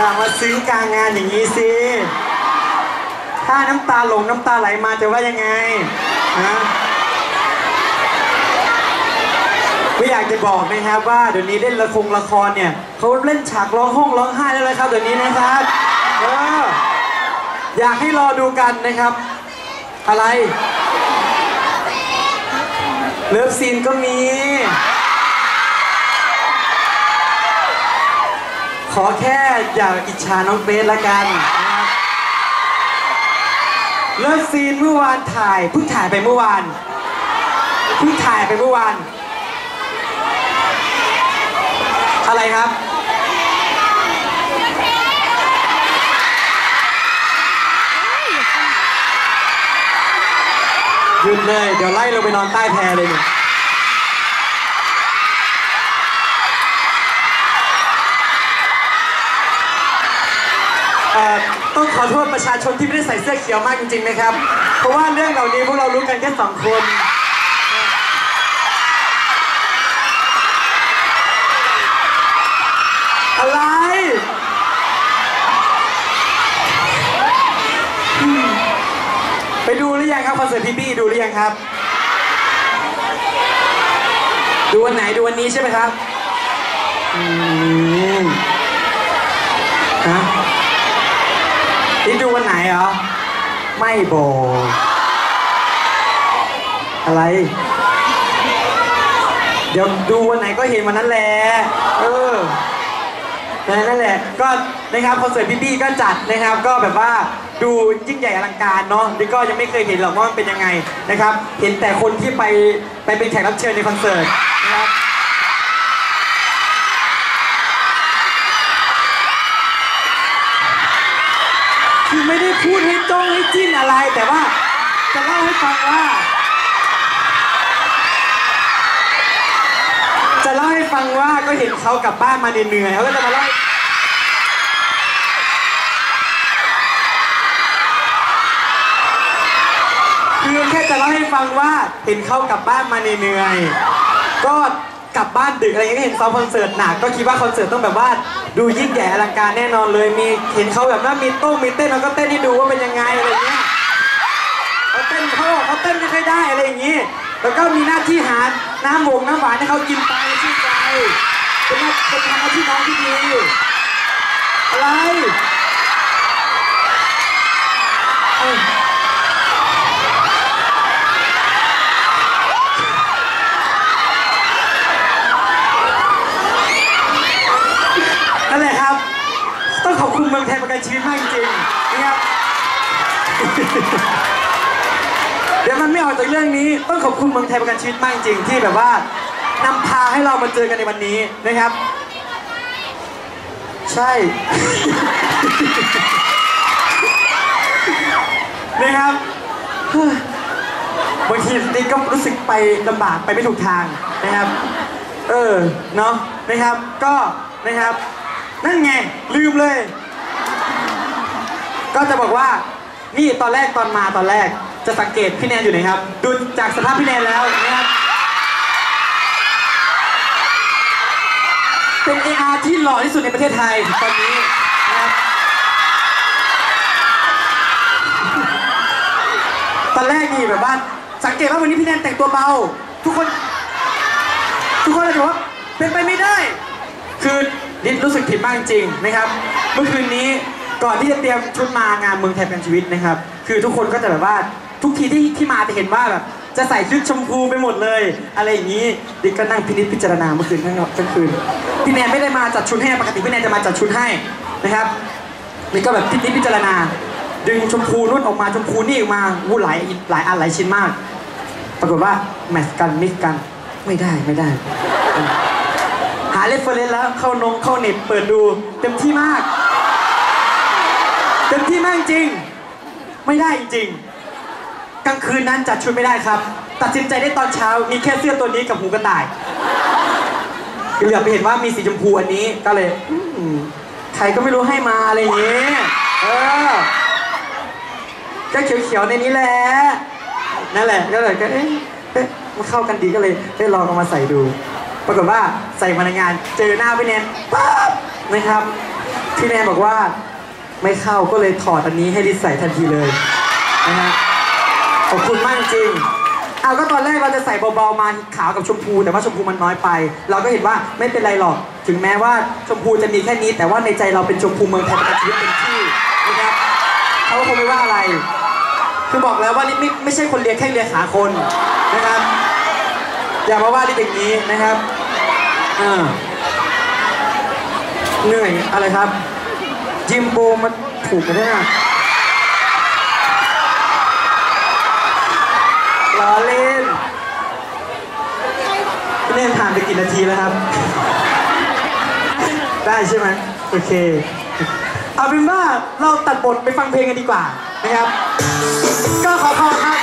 อยากมาซึ้งกลางงานอย่างนี้สิ ถ้าน้ำตาหลงน้ำตาไหลมาจะว่ายังไงนะไม่อยากจะบอกนะครับว่าเดี๋ยวนี้เล่นละครละครเนี่ยเขาเล่นฉากร้องห้องร้องไห้แล้วนะครับเดี๋ยวนี้นะครับเอออยากให้รอดูกันนะครับ อะไร เลิฟซีนก็มี อแค่อย่าอิจฉาน้องเบสละกันเลิฟซีนเมื่อวานถ่ายเพิ่งถ่ายไปเมื่อวานเพิ่งถ่ายไปเมื่อวาน อะไรครับ หยุดเลย เดี๋ยวไล่ลงไปนอนใต้แพเลยเนี่ย อ่อต้องขอโทษประชาชนที่ไม่ได้ใส่เสื้อเขียวมากจริงๆนะครับ เพราะว่าเรื่องเหล่านี้พวกเรารู้กันแค่สองคนอะไรอืมไปดูหรือยังครับคอนเสิร์ตพี่บี้ดูหรือยังครับ ดูวันไหนดูวันนี้ใช่ไหมครับอืมฮะ นี่ดูวันไหนเหรอ ไม่โบอกอะไร เดี๋ยวดูวันไหนก็เห็นวันนั้นแหละ เออนั่นแหละ ก็นะครับคอนเสิร์ตพี่บี้ก็จัดนะครับ ก็แบบว่าดูยิ่งใหญ่อลังการเนาะนี่ก็ยังไม่เคยเห็นหรอกว่ามันเป็นยังไงนะครับ เห็นแต่คนที่ไปไปเป็นแขกรับเชิญในคอนเสิร์ตนะครับ พูดให้จ้องให้จิ้นอะไร แต่ว่าจะเล่าให้ฟังว่า จะเล่าให้ฟังว่าก็เห็นเขากลับบ้านมาเหนื่อยเขาก็จะมาเล่าคือแค่จะเล่าให้ฟังว่าเห็นเขากลับบ้านมาเหนื่อยก็กลับบ้านดึกอะไรอย่างเงี้ยเห็นซ้อมคอนเสิร์ตหนักก็คิดว่าคอนเสิร์ตต้องแบบว่า ดูยิ่งใหญ่อลังการแน่นอนเลยมีเห็นเขาแบบว่ามีโต้งมีเต้นแล้วก็เต้นให้ดูว่าเป็นยังไงอะไรเงี้ยเขาเต้นเขาบอกเขาเต้นไม่ค่อยได้อะไรอย่างงี้ แล้วก็มีหน้าที่หาน้ำหมกน้ำหวานให้เขากินไปชื่นใจเป็นเป็นทำหน้าที่น้องที่ดี อะไรเอ้ยนั่นแหละครับ ต้องขอบ คุณเมืองไทยประกันชีวิตมากจริงๆนะครับเดี๋ยวมันไม่ออกจากเรื่องนี้ต้องขอบคุณเมืองไทยประกันชีวิตมากจริงๆที่แบบว่านำพาให้เรามาเจอกันในวันนี้นะครับ ใช่ นะครับเฮ้ยบางทีนี่ก็รู้สึกไปลำบากไปไม่ถูกทางนะครับ เออ เนาะนะครับ ก็นะครับ นั่นไง ลืมเลย ก็จะบอกว่านี่ตอนแรกตอนมาตอนแรกจะสังเกตพี่แนนอยู่ไหนครับดูจากสภาพพี่แนนแล้วนะครับเป็น AR ที่หล่อที่สุดในประเทศไทยตอนนี้นะครับตอนแรกนี่แบบว่าสังเกตว่าวันนี้พี่แนนแต่งตัวเบา ทุกคน ทุกคนเลยบอกว่าเป็นไปไม่ได้ คือนิดรู้สึกผิดมากจริงนะครับ เมื่อคืนนี้ ก่อนที่จะเตรียมชุดมางานเมืองไทยประกันชีวิตนะครับ คือทุกคนก็จะแบบว่าทุกทีที่ที่มาจะเห็นว่าแบบจะใส่ชุดชมพูไปหมดเลย อะไรอย่างนี้ดิก็นั่งพินิจพิจารณาเมื่อคืนทั้งทั้งคืนพี่แนนไม่ได้มาจัดชุดให้ปกติพี่แนนจะมาจัดชุดให้นะครับนี่ก็แบบพินิจพิจารณา ดึงชมพูนุ่นออกมาชมพูนี่ออกมาวูหลายหลายอันหลายชิ้นมาก ปรากฏว่าแมทช์กันมิกกันไม่ได้ไม่ได้ หาเรฟเฟอเรนแล้วเข้านงเข้าเน็ตเปิดดูเต็มที่มาก เต็มที่มากจริง ไม่ได้จริง กลางคืนนั้นจัดชุดไม่ได้ครับ ตัดสินใจได้ตอนเช้า มีแค่เสื้อตัวนี้กับหูกระต่าย เหลือไปเห็นว่ามีสีชมพูอันนี้ก็เลยอืมใครก็ไม่รู้ให้มาอะไรอย่างเงี้ยเออก็เขียวๆในนี้แหละ นั่นแหละ ก็เลยก็เอ๊ะเอ๊ะมันเข้ากันดีก็เลยได้ลองเอามาใส่ดู ปรากฏว่าใส่มาในงาน เจอหน้าพี่แนนปั๊บนะครับ พี่แนนบอกว่า ไม่เข้าก็เลยถอดอันนี้ให้ลิศใส่ทันทีเลยนะฮะขอบคุณมากจริงเอาก็ตอนแรกเราจะใส่เบาๆมาขาวกับชมพูแต่ว่าชมพูมันน้อยไป เราก็เห็นว่าไม่เป็นไรหรอก ถึงแม้ว่าชมพูจะมีแค่นี้ แต่ว่าในใจเราเป็นชมพูเมืองไทยประกันชีวิตเป็นที่นะครับเขาคงไม่ว่าอะไร คือบอกแล้วว่าลิศไม่ไม่ใช่คนเลียแข้งเลียขาคนนะครับอย่ามาว่าลิศอย่างนี้นะครับอ่าเหนื่อยอะไรครับ จิมโบมันถูกกันแน่ล้อเล่นพี่เล่นผ่านไปกี่นาทีแล้วครับ ได้ใช่ไหมโอเค เอาเป็นว่าเราตัดบทไปฟังเพลงกันดีกว่านะครับ ก็ขอขอบครับ